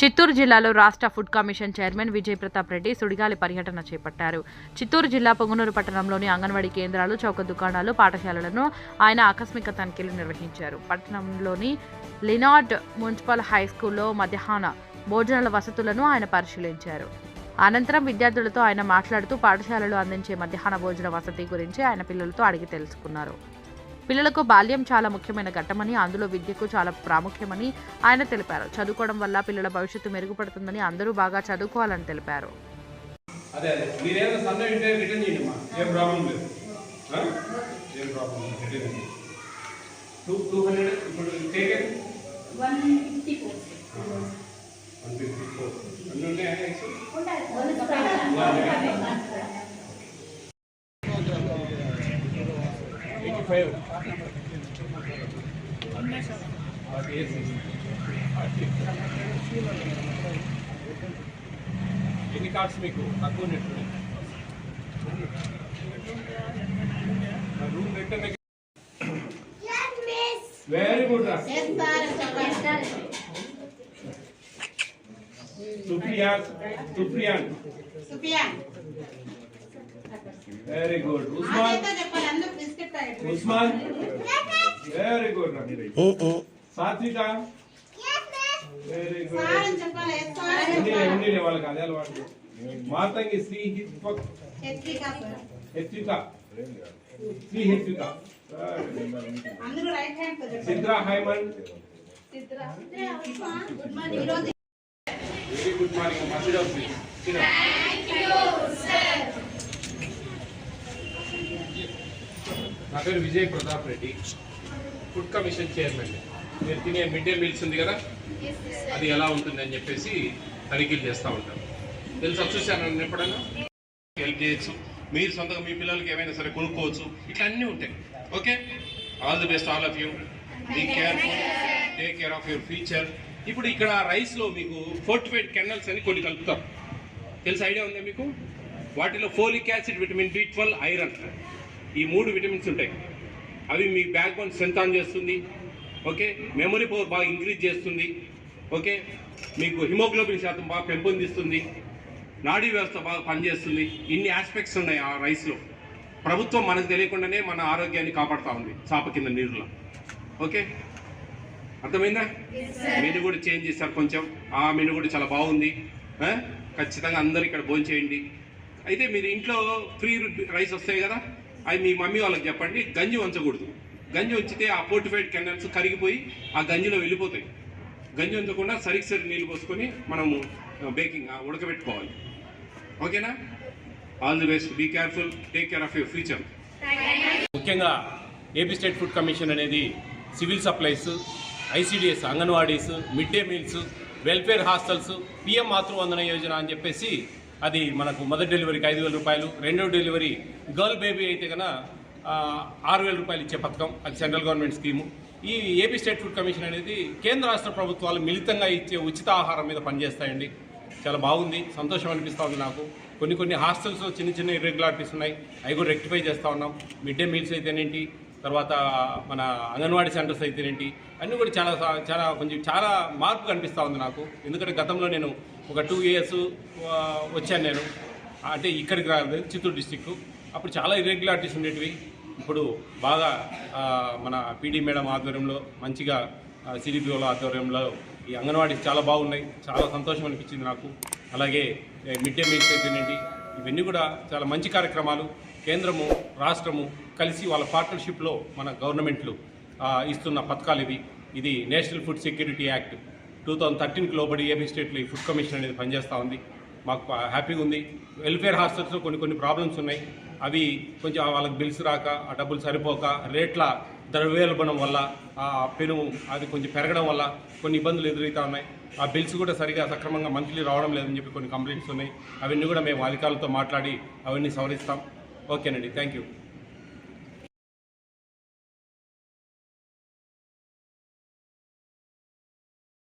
చిత్తూరు జిల్లాలో రాష్ట్ర food commission chairman Vijay Pratap Reddy సుడిగాలి పర్యటన చేపట్టారు. చిత్తూరు జిల్లా పొంగునూరు పట్టణంలోని అంగన్వాడీ కేంద్రాలు చౌక దుకాణాలు పాఠశాలలను ఆయన ఆకస్మిక తనిఖీలు నిర్వహించారు. పట్టణంలోని లినార్డ్ మున్సిపల్ హై స్కూల్లో మధ్యాహ్న భోజనాల వసతులను ఆయన పరిశీలించారు. అనంతరం విద్యార్థులతో ఆయన మాట్లాడుతూ పాఠశాలలు అందించే మధ్యాహ్న భోజన వసతి గురించి ఆయన పిల్లలతో అడిగి తెలుసుకున్నారు. పిల్లలకు బాల్యం చాలా ముఖ్యమైన ఘట్టమని అందులో విద్యకు చాలా ప్రాముఖ్యమని ఆయన తెలిపారు. చదువుకోవడం వల్ల పిల్లల భవిష్యత్తు మెరుగుపడుతుందని అందరూ బాగా చదువుకోవాలని తెలిపారు. అదే అదే. మీరేదో సందే ఉంటే రిటర్న్ చేయండి అమ్మా ఏం ప్రాబ్లం లేదు ఆ? ఏం ప్రాబ్లం లేదు రిటర్న్ చేయండి టూ టూ హండ్రెడ్ ఇప్పుడు take one fifty four one fifty four అన్నీ ఉన్నాయా eggs? Eighty five forty eight ఎన్ని కార్డ్స్ మీకు తక్కువ ఉన్నట్టు రూమ్ రెంట్ వెరీ గుడ్ రా Supriya సుప్రియాన్ very good Osman Osman very good రా సాత్విక వెరీ గుడ్ ఉండిలే ఉండిలే వాళ్ళకి అదే అలవాటు మాతంగి శ్రీ హిత్వక్ హెత్విక శ్రీ హెత్విక అందరూ right hand Sidra Haiman very good morning అమ్మా సిట్ నా పేరు Vijay Pratap Reddy. Food commission chairman. మీరు తినే మిడ్ డే మీల్స్ ఉంది కదా? అది ఎలా ఉంటుంది అని చెప్పేసి తనిఖీలు చేస్తూ ఉంటారు తెలుసా చూశాను ఎప్పుడైనా? హెల్ప్ చేయొచ్చు. మీరు సొంతంగా మీ పిల్లలకి ఏమైనా సరే కొనుక్కోవచ్చు. ఇట్లా అన్నీ ఉంటాయి. Okay? All the best all of you be careful take care of your future ఇప్పుడు ఇక్కడ రైస్లో మీకు ఫోర్టిఫైడ్ కెనల్స్ అని కొన్ని కలుపుతారు తెలుసు ఐడియా ఉందా మీకు? వాటిలో folic acid vitamin B twelve iron. ఈ మూడు విటమిన్స్ ఉంటాయి. అవి మీ బ్యాక్ బోన్ స్ట్రెంత్ ఆన్ చేస్తుంది. ఓకే? మెమరీ పవర్ బాగా ఇంక్రీజ్ చేస్తుంది. ఓకే? మీకు హిమోగ్లోబిన్ శాతం బాగా పెంపొందిస్తుంది. నాడీ వ్యవస్థ బాగా పనిచేస్తుంది. ఇన్ని ఆస్పెక్ట్స్ ఉన్నాయి ఆ రైస్లో. ప్రభుత్వం మనకు తెలియకుండానే మన ఆరోగ్యాన్ని కాపాడుతూ ఉంది చాప కింద నీరులో. ఓకే? అర్థమైందా? మెను కూడా చేంజ్ చేశారు కొంచెం. ఆ మెను కూడా చాలా బాగుంది? ఖచ్చితంగా అందరు ఇక్కడ భోజనం చేయండి అయితే మీరు ఇంట్లో ఫ్రీ రైస్ వస్తాయి కదా? అవి మీ మమ్మీ వాళ్ళకి చెప్పండి గంజి ఉంచకూడదు గంజి ఉంచితే ఆ పోర్టిఫైడ్ కెనల్స్ కరిగిపోయి ఆ గంజిలో వెళ్ళిపోతాయి. గంజి ఉంచకుండా సరికి సరి నీళ్ళు పోసుకొని మనము బేకింగ్ ఉడకబెట్టుకోవాలి. ఓకేనా? All the best be careful take care of your future ముఖ్యంగా ఏపీ స్టేట్ ఫుడ్ కమిషన్ అనేది civil supplies ICDS Anganwadis mid day meals welfare hostels PM Matruvandana Yojana అని చెప్పేసి అది మనకు మొదటి డెలివరీకి ఐదు వేల రూపాయలు రెండో డెలివరీ గర్ల్ బేబీ అయితే కనుక ఆరు వేల రూపాయలు ఇచ్చే పథకం అది సెంట్రల్ గవర్నమెంట్ స్కీము. ఈ ఏపీ స్టేట్ ఫుడ్ కమిషన్ అనేది కేంద్ర రాష్ట్ర ప్రభుత్వాలు మిళితంగా ఇచ్చే ఉచిత ఆహారం మీద పనిచేస్తాయండి. చాలా బాగుంది సంతోషం అనిపిస్తూ ఉంది నాకు. కొన్ని కొన్ని హాస్టల్స్లో చిన్న చిన్న ఇర్రెగ్యులారిటీస్ ఉన్నాయి అవి కూడా రెక్టిఫై చేస్తూ ఉన్నాం. మిడ్ డే మీల్స్ అయితేనేంటి తర్వాత మన అంగన్వాడీ సెంటర్స్ అయితేనేంటి అన్నీ కూడా చాలా చాలా కొంచెం చాలా మార్పు కనిపిస్తూ ఉంది నాకు. ఎందుకంటే గతంలో నేను ఒక టూ ఇయర్స్ వచ్చాను నేను. అంటే ఇక్కడికి రాలేదు చిత్తూరు డిస్టిక్. అప్పుడు చాలా ఇర్రెగ్యులారిటీస్ ఉండేటివి. ఇప్పుడు బాగా మన పీడీ మేడం ఆధ్వర్యంలో మంచిగా సిడిపిఓల ఆధ్వర్యంలో ఈ అంగన్వాడీ చాలా బాగున్నాయి. చాలా సంతోషం అనిపించింది నాకు. అలాగే మిడ్ డే మీల్స్ అయితేనేంటి ఇవన్నీ కూడా చాలా మంచి కార్యక్రమాలు కేంద్రము రాష్ట్రము కలిసి వాళ్ళ పార్ట్నర్షిప్లో మన గవర్నమెంట్లు ఇస్తున్న పథకాలు ఇవి. ఇది national food security act. Two thousand థర్టీన్కి లోబడి ఏపీ స్టేట్లో ఈ ఫుడ్ కమిషన్ అనేది పనిచేస్తూ ఉంది. మాకు హ్యాపీగా ఉంది. వెల్ఫేర్ హాస్టల్స్లో కొన్ని కొన్ని ప్రాబ్లమ్స్ ఉన్నాయి. అవి కొంచెం వాళ్ళకి బిల్స్ రాక ఆ డబ్బులు సరిపోక రేట్ల ద్రవ్యోల్బణం వల్ల ఆ పెను అది కొంచెం పెరగడం వల్ల కొన్ని ఇబ్బందులు ఎదురవుతూ ఉన్నాయి. ఆ బిల్స్ కూడా సరిగా సక్రమంగా మంత్లీ రావడం లేదని చెప్పి కొన్ని కంప్లైంట్స్ ఉన్నాయి. అవన్నీ కూడా మేము అధికారులతో మాట్లాడి అవన్నీ సవరిస్తాం. ఓకేనండి. Thank you.